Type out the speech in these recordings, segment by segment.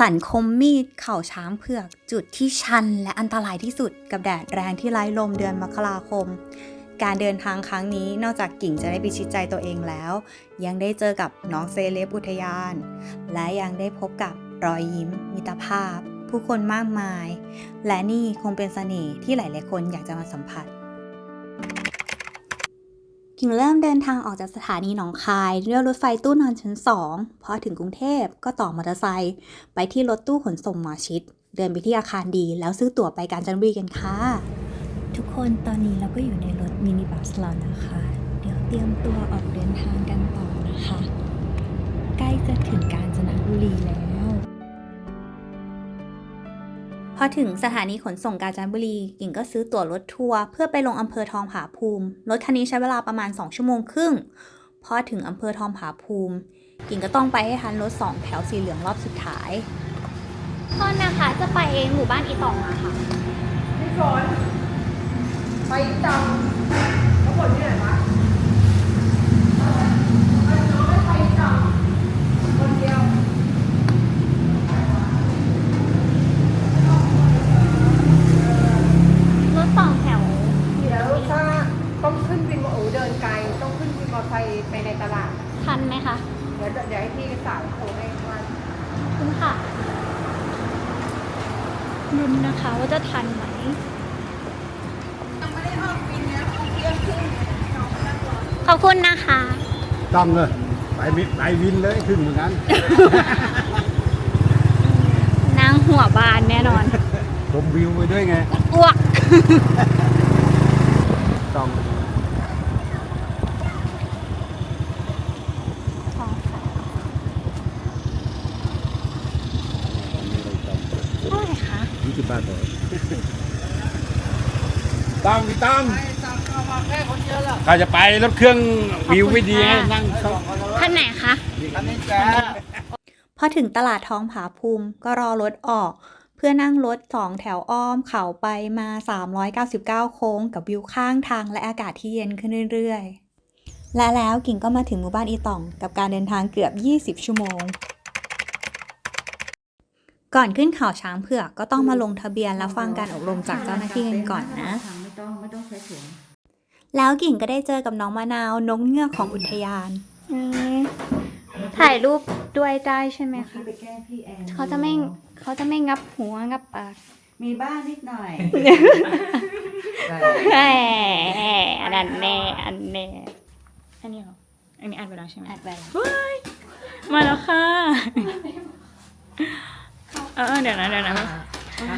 สันคมมีดเข่าช้างเผือก จุดที่ชันและอันตรายที่สุดกับแดดแรงที่ไร้ลมเดือนมกราคม การเดินทางครั้งนี้นอกจากกิ่งจะได้พิชิตใจตัวเองแล้ว ยังได้เจอกับน้องเซเลบอุทยาน และยังได้พบกับรอยยิ้ม มิตรภาพ ผู้คนมากมาย และนี่คงเป็นเสน่ห์ที่หลายๆคนอยากจะมาสัมผัส กิ่งเริ่มเดินทางออกจากสถานีหนองคายด้วยรถไฟตู้นอนชั้น2พอถึงกรุงเทพก็ต่อมอเตอร์ไซค์ไปที่รถตู้ขนส่งหมอชิด เดินไปที่อาคารดี แล้วซื้อตั๋วไปกาญจนบุรีกันค่ะ ทุกคนตอนนี้เราก็อยู่ในรถมินิบัสแล้วนะคะ เดี๋ยวเตรียมตัวออกเดินทางกันต่อนะคะ ใกล้จะถึงกาญจนบุรีแล้ว พอถึงสถานีขนส่งกาญจนบุรีกิ่งก็ซื้อตั๋วรถทัวร์เพื่อไปลงอำเภอทองผาภูมิ รถคันนี้ใช้เวลาประมาณ 2 ชั่วโมงครึ่ง พอถึงอำเภอทองผาภูมิ กิ่งก็ต้องไปให้ทันรถ 2 แถวสีเหลืองรอบสุดท้ายโทษนะคะจะไปหมู่บ้านอีตองอะค่ะพี่ฝนไปจำเขาบ่นที่ไหนวะน้องไม่ไปจำคนเดียว รถสองแถว เดี๋ยวถ้าต้องขึ้นวินมอเตอร์เดินไกล ต้องขึ้นวินมอเตอร์ ไซค์ไปในตลาด ทันไหมคะ เดี๋ยวเดี๋ยวให้พี่สาวโทรให้ว่าขอบคุณค่ะรุนนะคะว่าจะทันไหมขอบคุณนะคะ ต้องเลยไปมิไปวินเลยขึ้นเหมือนกันนั่งหัวบานแน่นอน ชมวิวไปด้วยไง อ้วก ต้อง เท่าไหร่คะ ยี่สิบบาทเลยต้องพี่ต้อง ถ้าจะไปรถเครื่องวิวไม่ดีให้นั่งเข้าท่านไหนคะพอถึงตลาดท้องผาภูมิก็รอรถออก เพื่อนั่งรถสองแถวอ้อมเขาไปมา 399 โค้งกับวิวข้างทางและอากาศที่เย็นขึ้นเรื่อยๆ และแล้วกิ่งก็มาถึงหมู่บ้านอีตอง กับการเดินทางเกือบ 20 ชั่วโมง ก่อนขึ้นเขาช้างเผือกก็ต้องมาลงทะเบียนและฟังการอบรมจากเจ้าหน้าที่กันก่อนนะ ไม่ต้องไม่ต้องใช้ถุง แล้วกิ่งก็ได้เจอกับน้องมะนาวนกเงือกของอุทยานถ่ายรูปด้วยได้ใช่ไหมคะพี่ไปแก้พี่แอนเขาจะไม่เขาจะไม่งับหัวงับปากมีบ้างนิดหน่อยแหมอันนั้นแน่อันแน่อันนี้เหรอ อันนี้อัดไปแล้วใช่ไหมอัดไปแล้วมาแล้วค่ะ เออเดี๋ยวนะเดี๋ยวนะ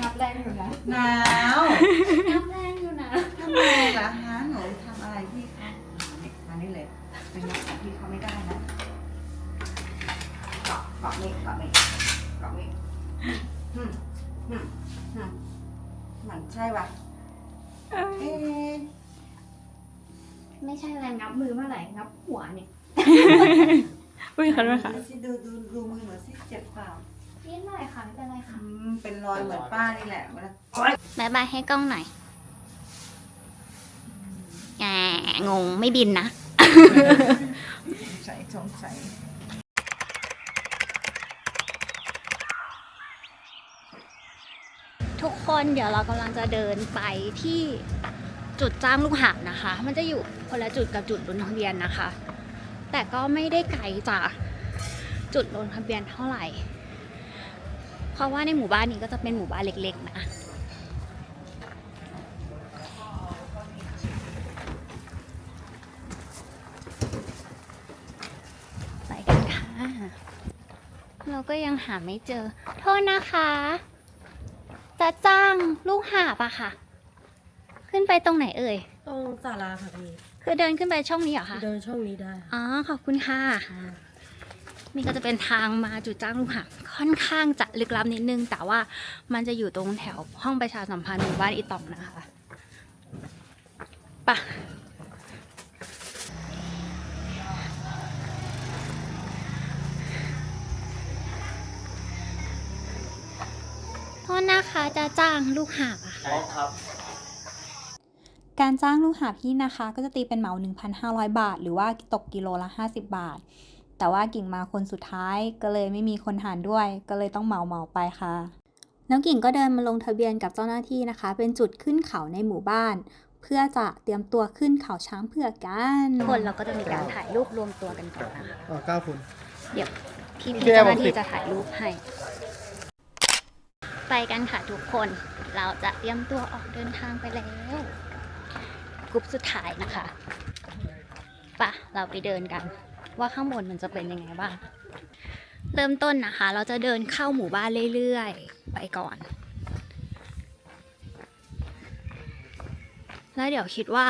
นับแรงอยู่นะหนาวน้ำแรงอยู่นะทำไมล่ะฮะหนูทำอะไรพี่คะมานี่เลยเป็นนักของพี่เขาไม่ได้นะเกาะเกาะนี่เกาะนี่เกาะนี่ฮึมฮึมฮึมมันใช่ปะเอ๊ะไม่ใช่อะไรงับมือเมื่อไหร่งับหัวเนี่ยอุ้ยขอโทษค่ะ ดูสิดูดูดูมือหนูสิเจ็บเปล่านิดหน่อยค่ะไม่เป็นไรค่ะอืมเป็นรอยเหมือนป้านี่แหละเวลาบายบายให้กล้องหน่อยแหมงงไม่บินนะใส่สงสัย ทุก คนเดี๋ยวเรากำลังจะเดินไปที่จุดจ้างลูกหาบนะคะ มันจะอยู่คนละจุดกับจุดลงทะเบียนนะคะ แต่ก็ไม่ได้ไกลจากจุดลงทะเบียนเท่าไหร่ เพราะว่าในหมู่บ้านนี้ก็จะเป็นหมู่บ้านเล็กๆนะไปค่ะเราก็ยังหาไม่เจอ โทษนะคะ จะจ้างลูกหาบอะค่ะ ขึ้นไปตรงไหนเอ่ย ตรงศาลาค่ะพี่ คือเดินขึ้นไปช่องนี้เหรอคะ เดินช่องนี้ได้อ๋อ ขอบคุณค่ะ นี่ก็จะเป็นทางมาจุดจ้างลูกหาบค่อนข้างจะลึกลับนิดนึง แต่ว่ามันจะอยู่ตรงแถวห้องประชาสัมพันธ์หมู่บ้านอีตองนะคะไปะ ทษนะคะจะจ้างลูกหาบอะค่ะการจ้างลูกหาบที่นะคะ ก็จะตีเป็นเหมา 1,500 บาท หรือว่าตกกิโลละ 50 บาท แต่ว่ากิ่งมาคนสุดท้ายก็เลยไม่มีคนหารด้วย ก็เลยต้องเหมาเหมาๆไปค่ะ น้องกิ่งก็เดินมาลงทะเบียนกับเจ้าหน้าที่นะคะ เป็นจุดขึ้นเขาในหมู่บ้าน เพื่อจะเตรียมตัวขึ้นเขาช้างเผือกกันคนเราก็จะมีการถ่ายรูปรวมตัวกันก่อนนะคะอ่าเก้าคน เดี๋ยวพี่พี่พี่แก้วเจ้าหน้าบอกสิที่จะถ่ายรูปให้ ไปกันค่ะทุกคน เราจะเตรียมตัวออกเดินทางไปแล้ว กรุ๊ปสุดท้ายนะคะปะเราไปเดินกัน ว่าข้างบนมันจะเป็นยังไงบ้าง เริ่มต้นนะคะ เราจะเดินเข้าหมู่บ้านเรื่อยๆ ไปก่อน แล้วเดี๋ยวคิดว่า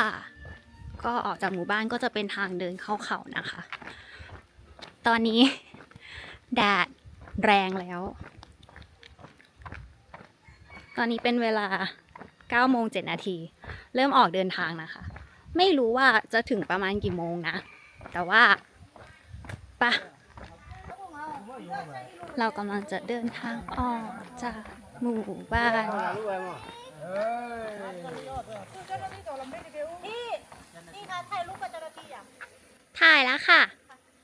ก็ออกจากหมู่บ้านก็จะเป็นทางเดินเข้าเขานะคะ ตอนนี้แดดแรงแล้ว ตอนนี้เป็นเวลา9โมง7นาที เริ่มออกเดินทางนะคะ ไม่รู้ว่าจะถึงประมาณกี่โมงนะ แต่ว่าปะเรากำลังจะเดินทางออกจากหมู่บ้านถ่ายแล้วค่ะ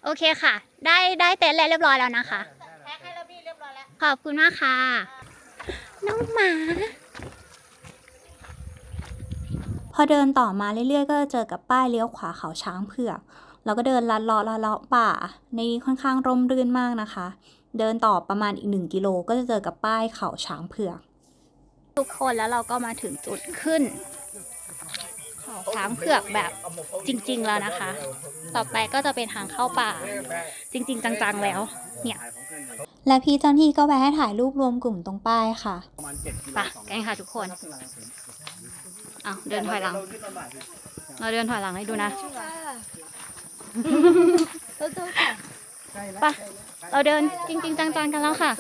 โอเคค่ะ ได้ได้เต็นท์แล้วเรียบร้อยแล้วนะคะแพ็คให้แล้วพี่เรียบร้อยแล้วขอบคุณมากค่ะ น้องหมา พอเดินต่อมาเรื่อยๆ ก็จะเจอกับป้ายเลี้ยวขวาเขาช้างเผือกเราก็เดินลัดเลาะลัดเลาะป่า ในนี้ค่อนข้างร่มรื่นมากนะคะ เดินต่อประมาณอีกหนึ่งกิโลก็จะเจอกับป้ายเขาช้างเผือกทุกคนแล้วเราก็มาถึงจุดขึ้นเขาช้างเผือกแบบจริง ๆ แล้วนะคะ ต่อไปก็จะเป็นทางเข้าป่า จริง ๆ จังๆแล้ว เนี่ย และพี่เจ้าหน้าที่ก็แวะให้ถ่ายรูปรวมกลุ่มตรงป้ายค่ะ ไปกันค่ะทุกคนเอาเดินถอยหลัง เราเดินถอยหลังให้ดูนะไปเราเดินจริง ๆ จังๆกันแล้วค่ะ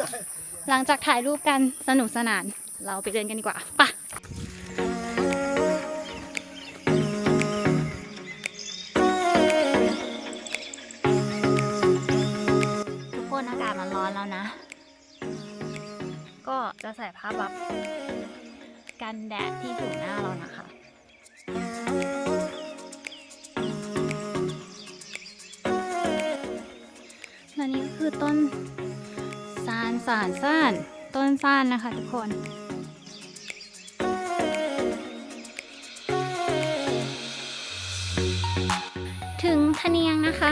หลังจากถ่ายรูปกันสนุกสนาน เราไปเดินกันดีกว่าไป อากาศมันร้อนแล้วนะ ก็จะใส่ผ้าบัฟกันแดดที่ผิวหน้าเรานะคะและนี่ก็คือต้นซานสานซ่านต้นซ่านนะคะทุกคนถึงทะเนียงนะคะ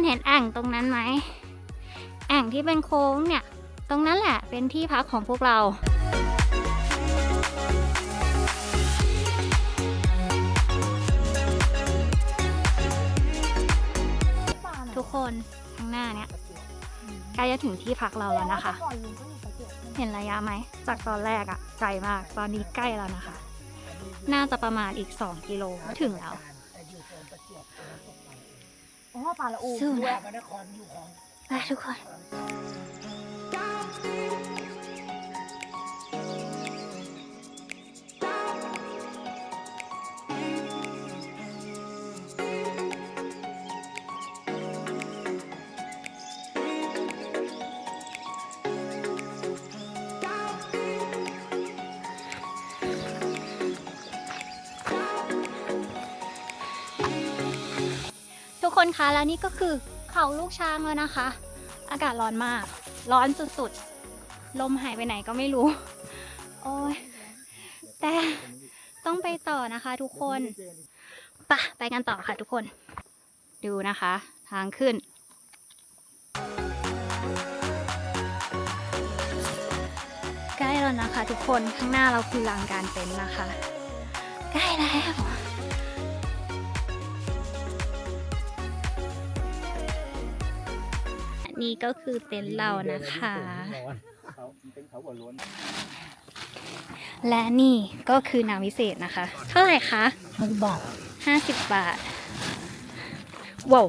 คนเห็นแอ่งตรงนั้นไหมแอ่งที่เป็นโค้งเนี่ย ตรงนั้นแหละเป็นที่พักของพวกเราทุกคนข้างหน้าเนี่ยใกล้จะถึงที่พักเราแล้วนะคะ เห็นระยะไหม จากตอนแรกอะไกลมาก ตอนนี้ใกล้แล้วนะคะ น่าจะประมาณอีก 2 กิโลก็ถึงแล้ว อ๋อปลาละอูสู้นะไปทุกคนทุ คนคะแล้วนี่ก็คือเขาลูกช้างแล้วนะคะ อากาศร้อนมาก ร้อนสุดๆ ลมหายไปไหนก็ไม่รู้ โอ้ยแต่ต้องไปต่อนะคะทุกคนปะไปกันต่อค่ะทุกคน ดูนะคะ ทางขึ้นใกล้แล้วนะคะ ทุกคนข้างหน้าเราคือลานการเต็นท์นะคะ ใกล้แล้ว นนี้ก็คือเต็นท์เรานะคะ และนี่ก็คือน้ำวิเศษนะคะ เท่าไหร่คะห้าสิบบาทห้าสิบบาทว้าว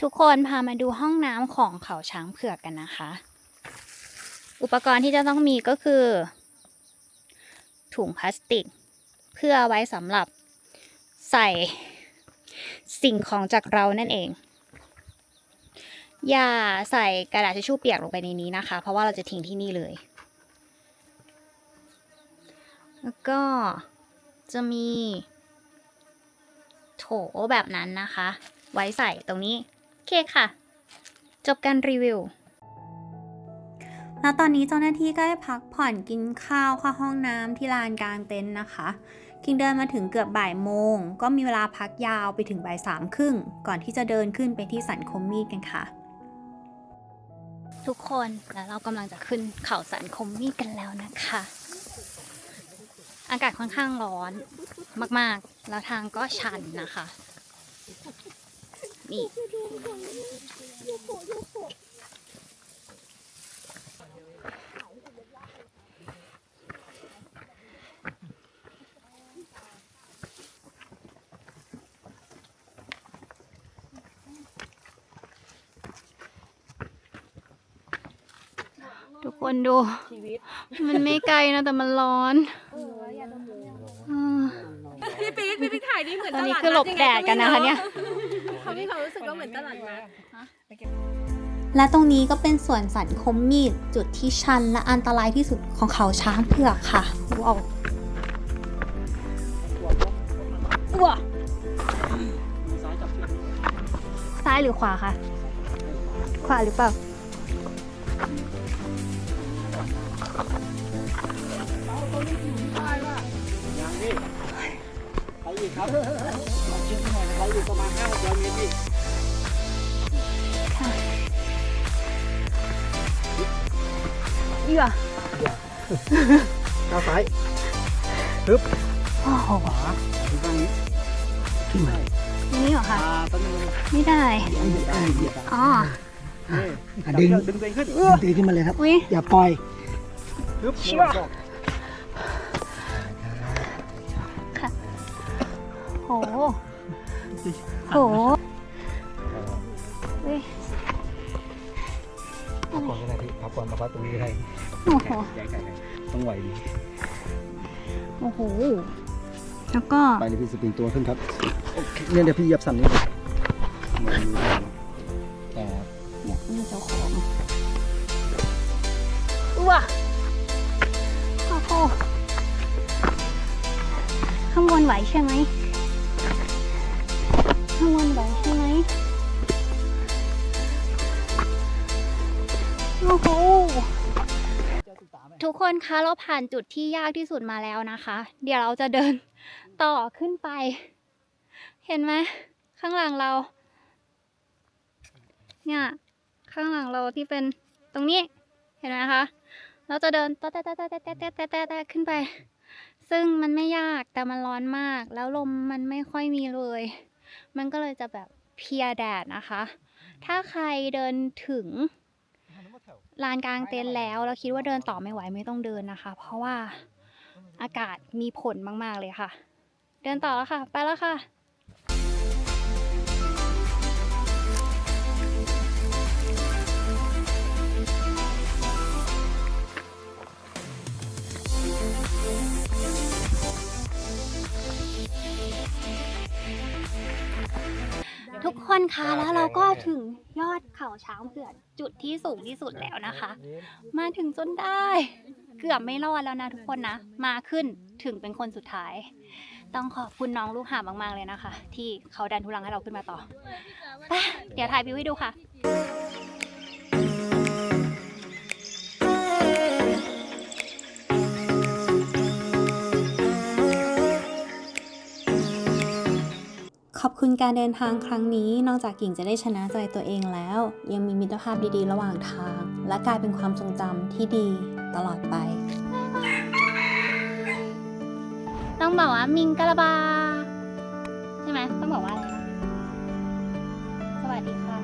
ทุกคนพามาดูห้องน้ำของเขาช้างเผือกกันนะคะ อุปกรณ์ที่จะต้องมีก็คือ ถุงพลาสติก เพื่อไว้สำหรับใส่สิ่งของจากเรานั่นเอง อย่าใส่กระดาษทิชชู่เปียกลงไปในนี้นะคะ เพราะว่าเราจะทิ้งที่นี่เลย แล้วก็จะมีโถแบบนั้นนะคะ ไว้ใส่ตรงนี้ โอเคค่ะ จบการรีวิว แล้วตอนนี้เจ้าหน้าที่ก็ได้พักผ่อนกินข้าวเข้าห้องน้ำที่ลานกลางเต็นท์นะคะคิงเดินมาถึงเกือบบ่ายโมง ก็มีเวลาพักยาวไปถึงบ่ายสามครึ่ง ก่อนที่จะเดินขึ้นไปที่สันคมมีดกันค่ะ ทุกคนแล้วเรากำลังจะขึ้นเขาสันคมมี่กันแล้วนะคะ อากาศค่อนข้างร้อนมากๆ แล้วทางก็ชันนะคะ นี่ คนดูมันไม่ไกลนะ แต่มันร้อนอืมพี่ปิ๊กพี่ปิ๊กถ่ายนี่เหมือนตตอนนี้ลาดคือหลบแดดกันนะคะเนี่ย เขามีความรู้สึกว่าเหมือนตลาดนัด และตรงนี้ก็เป็นส่วนสันคมมีดจุดที่ชันและอันตรายที่สุดของเขาช้างเผือกค่ะว้าวอ้วซ้ายหรือขวาคะ ขวาหรือเปล่า ไปอีกครับมาเชื่อมหน่อยนะครับอยู่ประมาณ5 600เมตรพี่เยื่อก้าวซ้ายโอ้โหถึงตรงนี้ขึ้นมานี่เหรอคะอ่าตอนนี้ไม่ได้อ่าเหยียบอ๋ออะดึงดึงตัวเองขึ้นดึงตัวเองขึ้นมาเลยครับอุ้ยอย่าปล่อย ฮึบเชื่อโหโหเว้ยพับก่อนก็ได้พี่พับก่อนมาพับตรงนี้ก็ได้โอ้โหใหญ่ต้องไหวดีโอ้โห แล้วก็ ไปเลยพี่สปริงตัวขึ้นครับโอเคเนี่ยเดี๋ยวพี่เหยียบสั่นนิดนึงมือมือแต่อยากมีเจ้าของว้า วนไหวใช่ไหมข้างวนไหวใช่ไหมโอ้โหทุกคนคะเราผ่านจุดที่ยากที่สุดมาแล้วนะคะ เดี๋ยวเราจะเดินต่อขึ้นไป เห็นไหมข้างหลังเรา เนี่ย ข้างหลังเราที่เป็นตรงนี้ เห็นไหมคะ เราจะเดินแตะแตะแตะแตะแตะแตะแตะขึ้นไป ซึ่งมันไม่ยากแต่มันร้อนมาก แล้วลมมันไม่ค่อยมีเลย มันก็เลยจะแบบเพียแดดนะคะ ถ้าใครเดินถึงลานกลางเต็นท์แล้วเราคิดว่าเดินต่อไม่ไหวไม่ต้องเดินนะคะ เพราะว่าอากาศมีผลมาก ๆ เลยค่ะ เดินต่อแล้วค่ะ ไปแล้วค่ะ กคนคะแล้วเราก็ถึงยอดเขาช้างเผือกจุดที่สูงที่สุดแล้วนะคะ มาถึงจนได้ เกือบไม่รอดแล้วนะทุกคนนะ มาขึ้นถึงเป็นคนสุดท้าย ต้องขอบคุณน้องลูกหาบมาก ๆ เลยนะคะ ที่เขาดันทุลังให้เราขึ้นมาต่อไปเดี๋ยวถ่ายวิวให้ดูค่ะ ขอบคุณการเดินทางครั้งนี้ นอกจากกิ่งจะได้ชนะใจตัวเองแล้ว ยังมีมิตรภาพดีๆ ระหว่างทาง และกลายเป็นความทรงจำที่ดีตลอดไป ต้องบอกว่ามิงกะลาบา ใช่ไหมต้องบอกว่าอะไรนะสวัสดีค่ะ